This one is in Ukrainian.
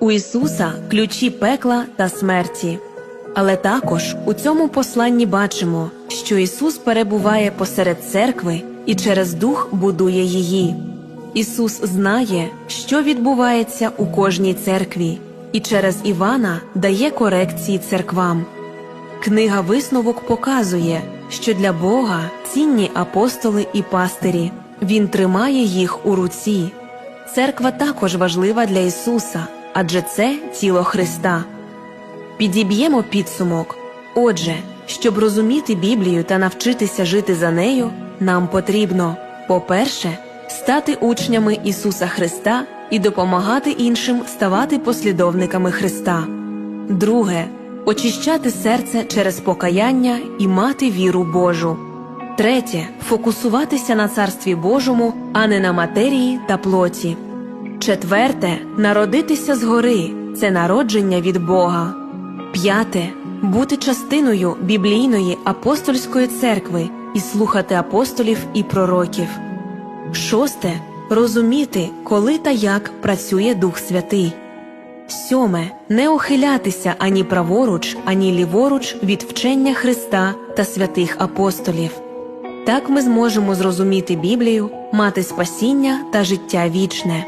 У Ісуса ключі пекла та смерті. Але також у цьому посланні бачимо, що Ісус перебуває посеред церкви і через дух будує її. Ісус знає, що відбувається у кожній церкві, і через Івана дає корекції церквам. Книга висновок показує, що для Бога цінні апостоли і пастирі. Він тримає їх у руці. Церква також важлива для Ісуса, адже це тіло Христа. Підіб'ємо підсумок. Отже, щоб розуміти Біблію та навчитися жити за нею, нам потрібно, по-перше, стати учнями Ісуса Христа і допомагати іншим ставати послідовниками Христа. Друге очищати серце через покаяння і мати віру Божу. Третє фокусуватися на Царстві Божому, а не на матерії та плоті. Четверте народитися згори це народження від Бога. П'яте бути частиною біблійної апостольської церкви і слухати апостолів і пророків. Шосте розуміти, коли та як працює Дух Святий. Сьоме не ухилятися ані праворуч, ані ліворуч від вчення Христа та святих апостолів. Так ми зможемо зрозуміти Біблію, мати спасіння та життя вічне.